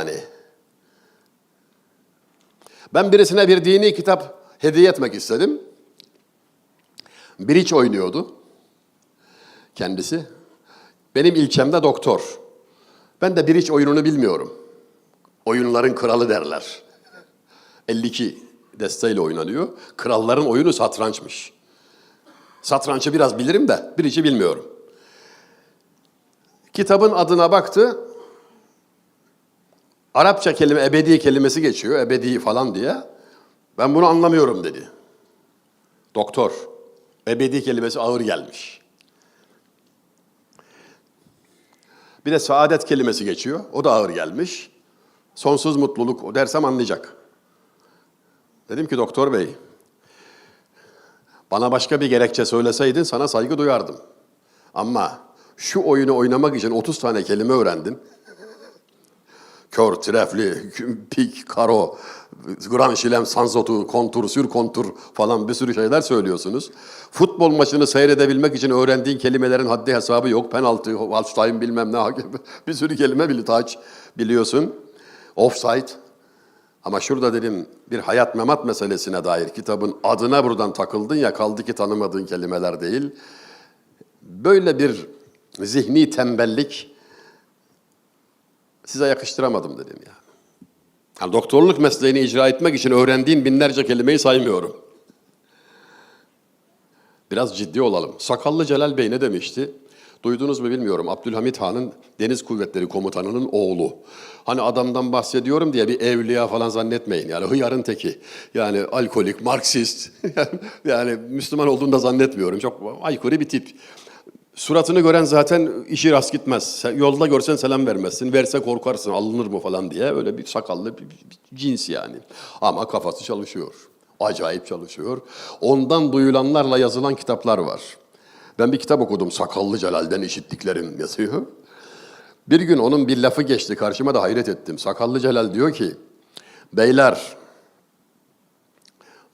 Yani ben birisine bir dini kitap hediye etmek istedim. Biriç oynuyordu kendisi. Benim ilçemde doktor. Ben de biriç oyununu bilmiyorum. Oyunların kralı derler. 52 desteğiyle oynanıyor. Kralların oyunu satrançmış. Satrançı biraz bilirim de birici bilmiyorum. Kitabın adına baktı. Arapça kelime ebedi kelimesi geçiyor. Ebedi falan diye. Ben bunu anlamıyorum dedi. Doktor. Ebedi kelimesi ağır gelmiş. Bir de saadet kelimesi geçiyor. O da ağır gelmiş. Sonsuz mutluluk o dersem anlayacak. Dedim ki doktor bey, bana başka bir gerekçe söyleseydin sana saygı duyardım. Ama şu oyunu oynamak için 30 tane kelime öğrendin. Kör, trefli, pik, karo, gran şilem, sanzotu, kontur, sür kontur falan bir sürü şeyler söylüyorsunuz. Futbol maçını seyredebilmek için öğrendiğin kelimelerin haddi hesabı yok. Penaltı, Holstein bilmem ne, hakem, bir sürü kelime bili taç biliyorsun. Offside. Ama şurada dedim bir hayat memat meselesine dair kitabın adına buradan takıldın ya kaldı ki tanımadığın kelimeler değil. Böyle bir zihni tembellik size yakıştıramadım dedim ya. Yani doktorluk mesleğini icra etmek için öğrendiğin binlerce kelimeyi saymıyorum. Biraz ciddi olalım. Sakallı Celal Bey ne demişti? Duydunuz mu bilmiyorum. Abdülhamit Han'ın Deniz Kuvvetleri Komutanı'nın oğlu. Hani adamdan bahsediyorum diye bir evliya falan zannetmeyin. Yani hıyarın teki. Yani alkolik, Marksist. yani Müslüman olduğunu da zannetmiyorum. Çok aykırı bir tip. Suratını gören zaten işi rast gitmez. Yolda görsen selam vermezsin. Verse korkarsın alınır mı falan diye. Öyle bir sakallı bir, bir cins yani. Ama kafası çalışıyor. Acayip çalışıyor. Ondan duyulanlarla yazılan kitaplar var. Ben bir kitap okudum. Sakallı Celal'den işittiklerim yazıyor. Bir gün onun bir lafı geçti karşıma da hayret ettim. Sakallı Celal diyor ki, beyler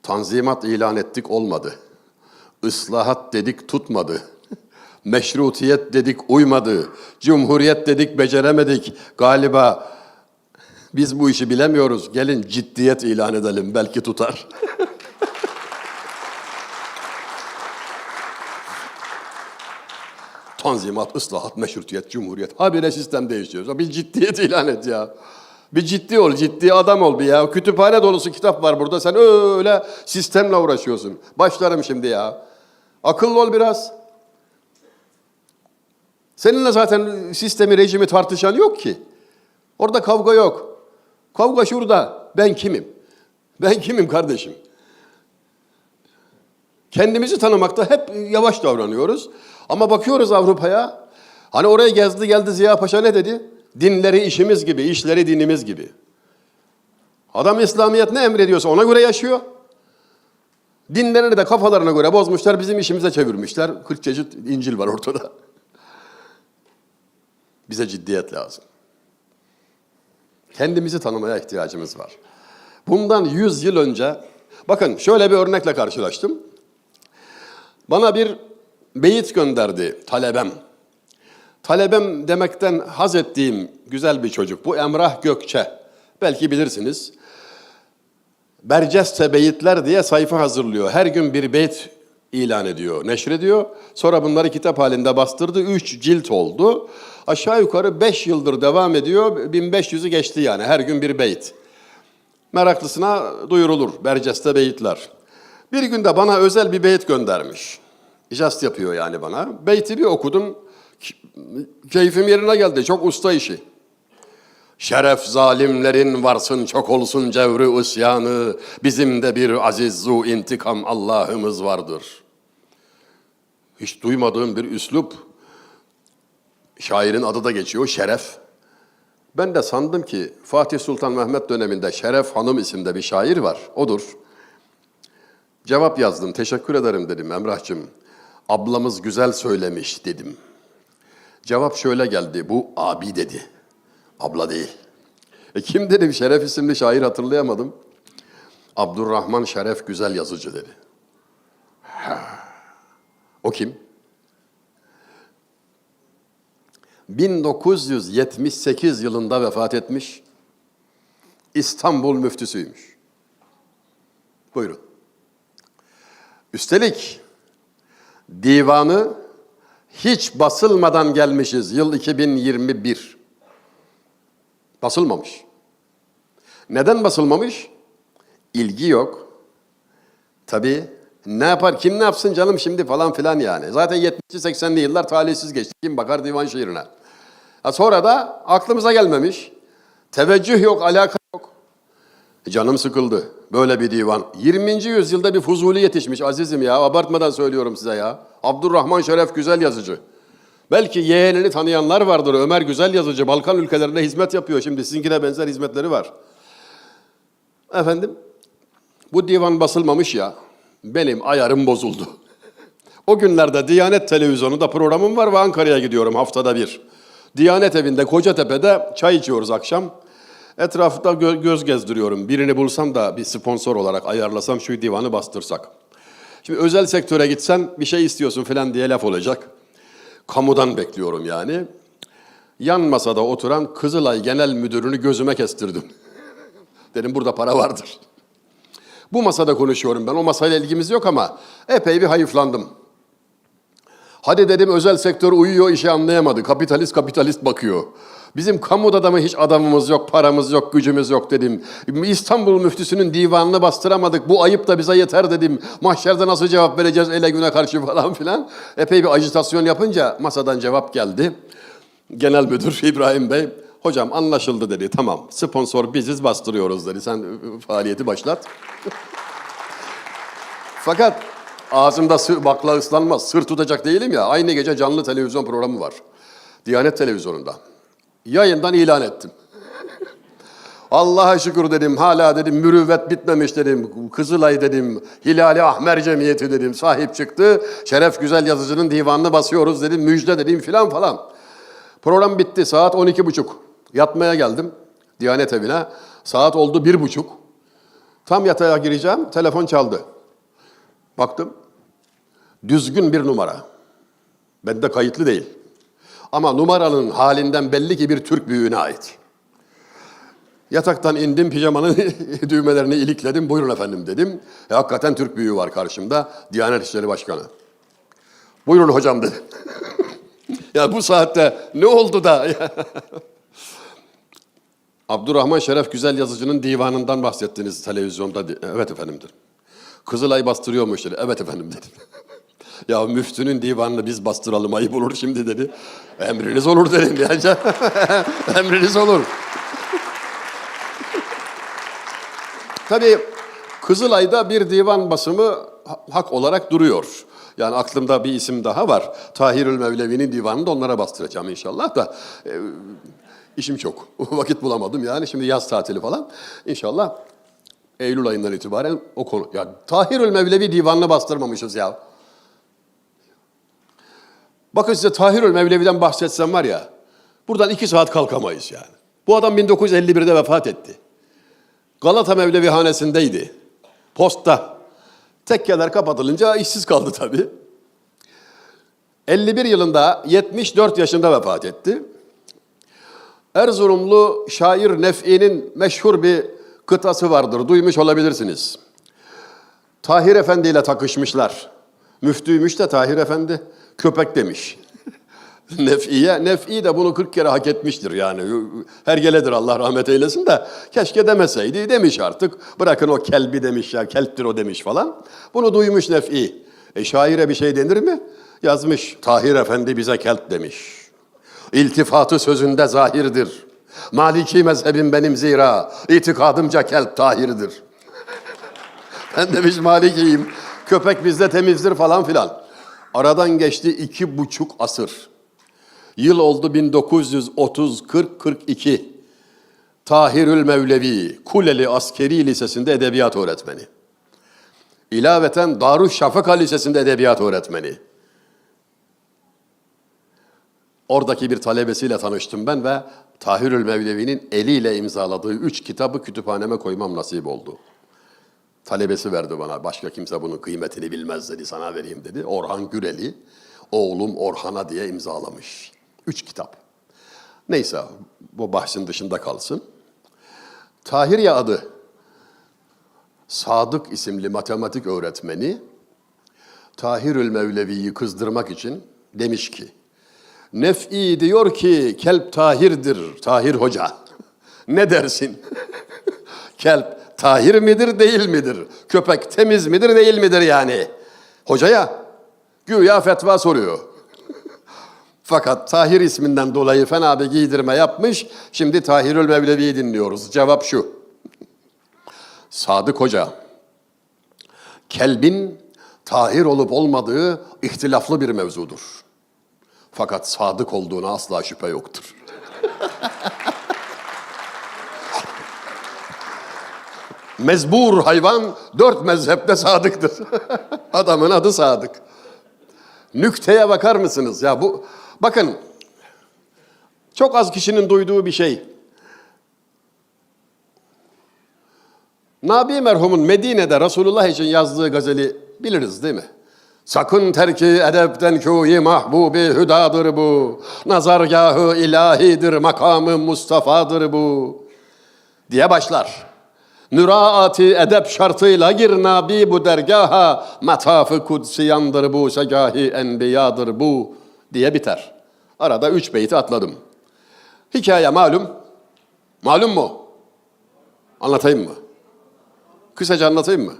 tanzimat ilan ettik olmadı. Islahat dedik tutmadı. Meşrutiyet dedik uymadı. Cumhuriyet dedik beceremedik. Galiba biz bu işi bilemiyoruz. Gelin ciddiyet ilan edelim belki tutar. Tanzimat, ıslahat, meşrutiyet, cumhuriyet. Habire sistem değiştiriyoruz. Bir ciddiyet ilan et ya. Bir ciddi ol, ciddi adam ol bir ya. Kütüphane dolusu kitap var burada. Sen öyle sistemle uğraşıyorsun. Başlarım şimdi ya. Akıllı ol biraz. Seninle zaten sistemi, rejimi tartışan yok ki. Orada kavga yok. Kavga şurada. Ben kimim? Ben kimim kardeşim? Kendimizi tanımakta hep yavaş davranıyoruz. Ama bakıyoruz Avrupa'ya. Hani oraya gezdi geldi Ziya Paşa ne dedi? Dinleri işimiz gibi, işleri dinimiz gibi. Adam İslamiyet ne emrediyorsa ona göre yaşıyor. Dinlerini de kafalarına göre bozmuşlar, bizim işimize çevirmişler. 40 çeşit İncil var ortada. Bize ciddiyet lazım. Kendimizi tanımaya ihtiyacımız var. Bundan 100 yıl önce, bakın şöyle bir örnekle karşılaştım. Bana bir beyit gönderdi talebem. Talebem demekten haz ettiğim güzel bir çocuk. Bu Emrah Gökçe. Belki bilirsiniz. Berceste beyitler diye sayfa hazırlıyor. Her gün bir beyit ilan ediyor, neşrediyor. Sonra bunları kitap halinde bastırdı. Üç cilt oldu. Aşağı yukarı beş yıldır devam ediyor. 1500'ü geçti yani. Her gün bir beyit. Meraklısına duyurulur. Berceste beyitler. Bir günde bana özel bir beyit göndermiş. İcast yapıyor yani bana. Beyti bir okudum. Keyfim yerine geldi. Çok usta işi. Şeref zalimlerin varsın çok olsun cevri isyanı. Bizim de bir aziz zu intikam Allah'ımız vardır. Hiç duymadığım bir üslup. Şairin adı da geçiyor Şeref. Ben de sandım ki Fatih Sultan Mehmet döneminde Şeref Hanım isimde bir şair var. Odur. Cevap yazdım. Teşekkür ederim dedim Emrah'cığım. Ablamız güzel söylemiş dedim. Cevap şöyle geldi. Bu abi dedi. Abla değil. E kim dedim Şeref isimli şair hatırlayamadım. Abdurrahman Şeref güzel yazıcı dedi. Ha. O kim? 1978 yılında vefat etmiş. İstanbul müftüsüymüş. Buyurun. Üstelik divanı hiç basılmadan gelmişiz. Yıl 2021. Basılmamış. Neden basılmamış? İlgi yok. Tabii ne yapar, kim ne yapsın canım şimdi falan filan yani. Zaten 70'li 80'li yıllar talihsiz geçti. Kim bakar divan şiirine? Ha sonra da aklımıza gelmemiş. Teveccüh yok, alaka yok. Canım sıkıldı. Böyle bir divan. 20. yüzyılda bir Fuzuli yetişmiş azizim ya. Abartmadan söylüyorum size ya. Abdurrahman Şeref Güzel Yazıcı. Belki yeğenini tanıyanlar vardır. Ömer Güzel Yazıcı. Balkan ülkelerinde hizmet yapıyor. Şimdi sizinkine benzer hizmetleri var. Efendim, bu divan basılmamış ya. Benim ayarım bozuldu. O günlerde Diyanet Televizyonu'nda programım var ve Ankara'ya gidiyorum haftada bir. Diyanet evinde Kocatepe'de çay içiyoruz akşam. Etrafta gö- göz gezdiriyorum. Birini bulsam da bir sponsor olarak ayarlasam şu divanı bastırsak. Şimdi özel sektöre gitsen bir şey istiyorsun falan diye laf olacak. Kamudan bekliyorum yani. Yan masada oturan Kızılay Genel Müdürünü gözüme kestirdim. Dedim burada para vardır. Bu masada konuşuyorum ben. O masayla ilgimiz yok ama epey bir hayıflandım. Hadi dedim özel sektör uyuyor işi anlayamadı. Kapitalist kapitalist bakıyor. Bizim kamuda da mı hiç adamımız yok, paramız yok, gücümüz yok dedim. İstanbul müftüsünün divanını bastıramadık. Bu ayıp da bize yeter dedim. Mahşerde nasıl cevap vereceğiz ele güne karşı falan filan. Epey bir ajitasyon yapınca masadan cevap geldi. Genel Müdür İbrahim Bey, hocam anlaşıldı dedi. Tamam sponsor biziz bastırıyoruz dedi. Sen ıı, faaliyeti başlat. Fakat ağzımda sır, bakla ıslanmaz, sır tutacak değilim ya. Aynı gece canlı televizyon programı var. Diyanet Televizyonu'nda. Yayından ilan ettim. Allah'a şükür dedim, hala dedim mürüvvet bitmemiş dedim. Kızılay dedim, Hilali Ahmer Cemiyeti dedim, sahip çıktı. Şeref Güzel Yazıcı'nın divanını basıyoruz dedim, müjde dedim filan falan. Program bitti, saat 12.30. Yatmaya geldim Diyanet evine. Saat oldu bir buçuk. Tam yatağa gireceğim, telefon çaldı. Baktım, düzgün bir numara. Bende kayıtlı değil. Ama numaranın halinden belli ki bir Türk büyüğüne ait. Yataktan indim, pijamanın düğmelerini ilikledim. Buyurun efendim dedim. E, hakikaten Türk büyüğü var karşımda. Diyanet İşleri Başkanı. Buyurun hocam dedim. ya bu saatte ne oldu da? Abdurrahman Şeref Güzel Yazıcı'nın divanından bahsettiniz televizyonda. Evet efendimdir. Kızılay bastırıyormuş dedi. Evet efendim dedim. ya müftünün divanını biz bastıralım ayıp olur şimdi dedi. Emriniz olur dedim ya. Emriniz olur. Tabii Kızılay'da bir divan basımı ha- hak olarak duruyor. Yani aklımda bir isim daha var. Tahirül Mevlevi'nin divanını da onlara bastıracağım inşallah da. e, işim çok. Vakit bulamadım yani. Şimdi yaz tatili falan. İnşallah Eylül ayından itibaren o konu. Ya Tahirül Mevlevi divanını bastırmamışız ya. Bakın size Tahirül Mevlevi'den bahsetsem var ya. Buradan iki saat kalkamayız yani. Bu adam 1951'de vefat etti. Galata Mevlevihanesi'ndeydi. Posta. Tekkeler kapatılınca işsiz kaldı tabii. 51 yılında 74 yaşında vefat etti. Erzurumlu şair Nef'i'nin meşhur bir kıtası vardır. Duymuş olabilirsiniz. Tahir Efendi ile takışmışlar. Müftüymüş de Tahir Efendi köpek demiş. Nef'iye. Nef'i de bunu 40 kere hak etmiştir yani. Hergeledir Allah rahmet eylesin de keşke demeseydi demiş artık. Bırakın o kelbi demiş ya kelptir o demiş falan. Bunu duymuş Nef'i. E şaire bir şey denir mi? Yazmış Tahir Efendi bize kelp demiş. İltifatı sözünde zahirdir. Maliki mezhebim benim zira. İtikadımca kelp tahirdir. ben demiş Malikiyim. Köpek bizde temizdir falan filan. Aradan geçti iki buçuk asır. Yıl oldu 1930, 40, 42. Tahirül Mevlevi, Kuleli Askeri Lisesi'nde edebiyat öğretmeni. İlaveten Darüşşafaka Lisesi'nde edebiyat öğretmeni. Oradaki bir talebesiyle tanıştım ben ve Tahirül Mevlevi'nin eliyle imzaladığı üç kitabı kütüphaneme koymam nasip oldu. Talebesi verdi bana. Başka kimse bunun kıymetini bilmez dedi. Sana vereyim dedi. Orhan Güreli, oğlum Orhan'a diye imzalamış. Üç kitap. Neyse bu bahsin dışında kalsın. Tahirye adı Sadık isimli matematik öğretmeni Tahirül Mevlevi'yi kızdırmak için demiş ki Nef'i diyor ki kelp tahirdir Tahir Hoca. ne dersin? kelp tahir midir değil midir? Köpek temiz midir değil midir yani? Hocaya güya fetva soruyor. Fakat Tahir isminden dolayı fena bir giydirme yapmış. Şimdi Tahirül Mevlevi'yi dinliyoruz. Cevap şu. Sadık Hoca, kelbin tahir olup olmadığı ihtilaflı bir mevzudur. Fakat sadık olduğuna asla şüphe yoktur. Mezbur hayvan dört mezhepte sadıktır. Adamın adı Sadık. Nükteye bakar mısınız? Ya bu bakın çok az kişinin duyduğu bir şey. Nabi merhumun Medine'de Resulullah için yazdığı gazeli biliriz değil mi? Sakın terki edepten kûyi mahbubi hüdadır bu. Nazargahı ilahidir, makamı Mustafa'dır bu. Diye başlar. Nüraati edep şartıyla gir nabi bu dergaha. Matafı kutsiyandır bu, segahi enbiyadır bu. Diye biter. Arada üç beyti atladım. Hikaye malum. Malum mu? Anlatayım mı? Kısaca anlatayım mı?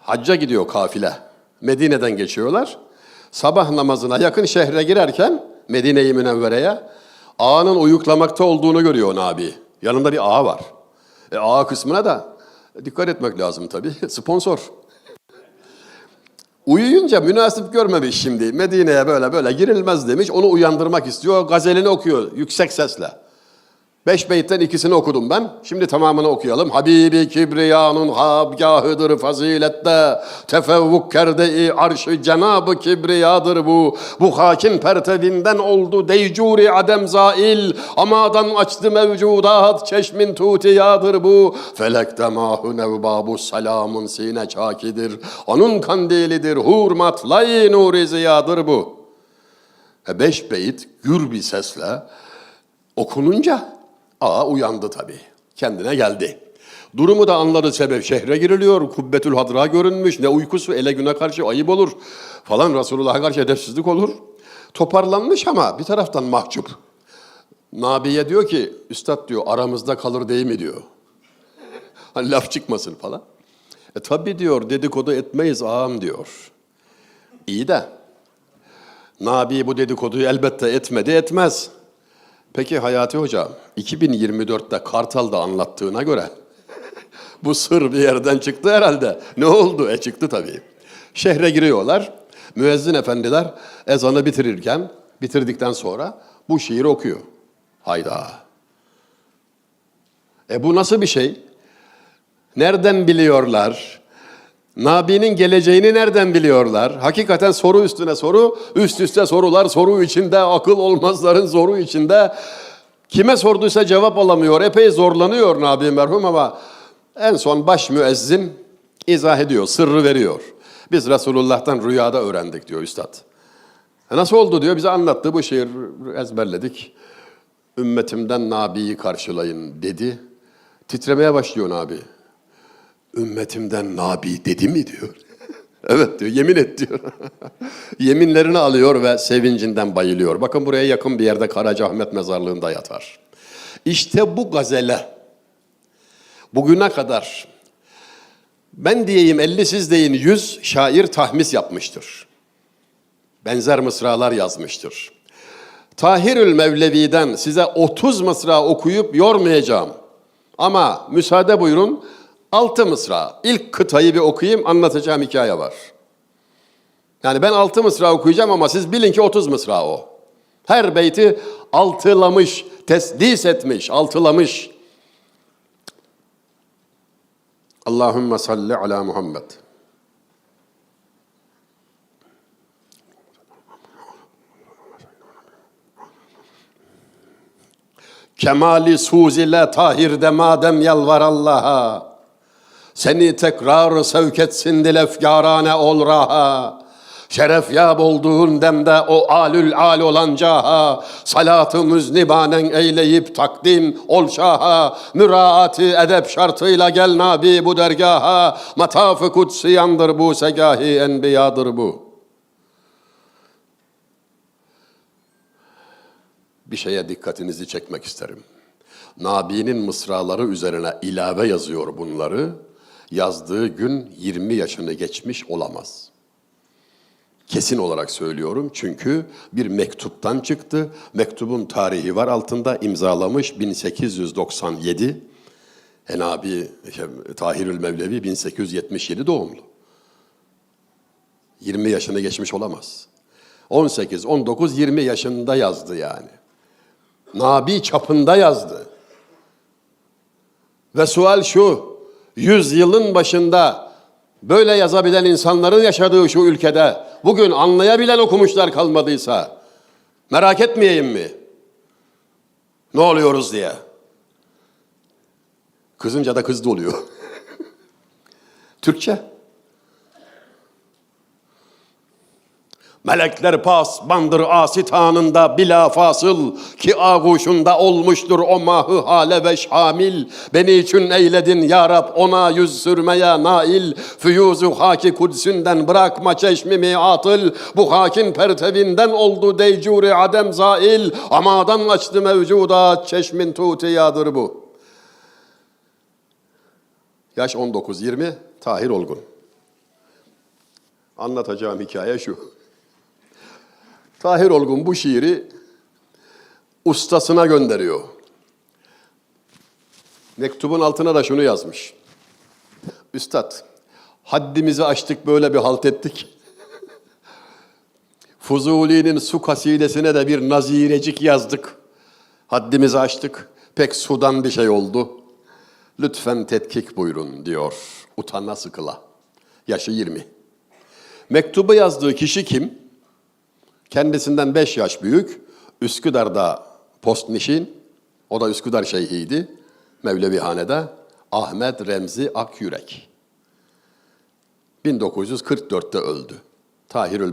Hacca gidiyor kafile. Medine'den geçiyorlar. Sabah namazına yakın şehre girerken Medine-i Münevvere'ye ağanın uyuklamakta olduğunu görüyor Nabi. Yanında bir ağa var. E, ağa kısmına da dikkat etmek lazım tabii. Sponsor. Uyuyunca münasip görmemiş şimdi. Medine'ye böyle böyle girilmez demiş. Onu uyandırmak istiyor. Gazelini okuyor yüksek sesle. Beş beytten ikisini okudum ben. Şimdi tamamını okuyalım. Habibi Kibriya'nın habgahıdır fazilette. Tefevvuk kerde-i arşı cenabı Kibriya'dır bu. Bu hakin pertevinden oldu deycuri adem zail. Amadan açtı mevcudat çeşmin tutiyadır bu. Felekte mahu nevbabu selamın sine çakidir. Onun kandilidir hurmat lay nuri ziyadır bu. E beş beyit gür bir sesle okununca ağa uyandı tabii. Kendine geldi. Durumu da anladı sebep. Şehre giriliyor, kubbetül hadra görünmüş. Ne uykusu ele güne karşı ayıp olur falan. Resulullah'a karşı edepsizlik olur. Toparlanmış ama bir taraftan mahcup. Nabiye diyor ki, üstad diyor aramızda kalır değil mi diyor. Hani laf çıkmasın falan. E tabi diyor dedikodu etmeyiz ağam diyor. İyi de Nabi bu dedikoduyu elbette etmedi etmez. Peki Hayati Hoca 2024'te Kartal'da anlattığına göre bu sır bir yerden çıktı herhalde. Ne oldu? E çıktı tabii. Şehre giriyorlar. Müezzin efendiler ezanı bitirirken, bitirdikten sonra bu şiiri okuyor. Hayda. E bu nasıl bir şey? Nereden biliyorlar? Nabi'nin geleceğini nereden biliyorlar? Hakikaten soru üstüne soru, üst üste sorular, soru içinde, akıl olmazların soru içinde. Kime sorduysa cevap alamıyor. Epey zorlanıyor Nabi merhum ama en son baş müezzin izah ediyor, sırrı veriyor. Biz Resulullah'tan rüyada öğrendik diyor üstad. E nasıl oldu diyor, bize anlattı bu şiir ezberledik. Ümmetimden Nabi'yi karşılayın dedi. Titremeye başlıyor Nabi. Ümmetimden Nabi dedi mi diyor. evet diyor, yemin et diyor. Yeminlerini alıyor ve sevincinden bayılıyor. Bakın buraya yakın bir yerde Karacaahmet mezarlığında yatar. İşte bu gazele bugüne kadar ben diyeyim 50 siz deyin 100 şair tahmis yapmıştır. Benzer mısralar yazmıştır. Tahirül Mevlevi'den size 30 mısra okuyup yormayacağım. Ama müsaade buyurun altı mısra. İlk kıtayı bir okuyayım anlatacağım hikaye var. Yani ben altı mısra okuyacağım ama siz bilin ki 30 mısra o. Her beyti altılamış, tesdis etmiş, altılamış. Allahümme salli ala Muhammed. Kemali suz ile tahirde madem yalvar Allah'a. Seni tekrar sevk etsin dil efkarane ol raha. Şeref yap olduğun demde o alül al olan caha, salatı müznibanen eyleyip takdim ol şaha, müraati edep şartıyla gel nabi bu dergaha, mataf-ı kutsiyandır bu, segahi enbiyadır bu. Bir şeye dikkatinizi çekmek isterim. Nabi'nin mısraları üzerine ilave yazıyor bunları. Yazdığı gün 20 yaşını geçmiş olamaz. Kesin olarak söylüyorum çünkü bir mektuptan çıktı. Mektubun tarihi var altında imzalamış 1897. Enabi Tahirül Mevlevi 1877 doğumlu. 20 yaşını geçmiş olamaz. 18, 19, 20 yaşında yazdı yani. Nabi çapında yazdı. Ve sual şu, 100 yılın başında böyle yazabilen insanların yaşadığı şu ülkede bugün anlayabilen okumuşlar kalmadıysa merak etmeyeyim mi? Ne oluyoruz diye. Kızınca da kızdı oluyor. Türkçe. Melekler pasbandır asit anında bila fasıl ki ağuşunda olmuştur o mahı hale ve şamil. Beni için eyledin ya Rab ona yüz sürmeye nail. Füyuzu haki kudsünden bırakma çeşmimi atıl. Bu hakin pertevinden oldu deycuri adem zail. Amadan açtı mevcudat çeşmin tutiyadır bu. Yaş 19-20 Tahir Olgun. Anlatacağım hikaye şu. Tahir Olgun bu şiiri ustasına gönderiyor. Mektubun altına da şunu yazmış. Üstad, haddimizi aştık böyle bir halt ettik. Fuzuli'nin su kasidesine de bir nazirecik yazdık. Haddimizi aştık. Pek sudan bir şey oldu. Lütfen tetkik buyurun diyor. Utana sıkıla. Yaşı 20. Mektubu yazdığı kişi kim? Kendisinden 5 yaş büyük. Üsküdar'da postnişin. O da Üsküdar şeyhiydi. Mevlevihane'de. Ahmet Remzi Akyürek. 1944'te öldü. Tahirül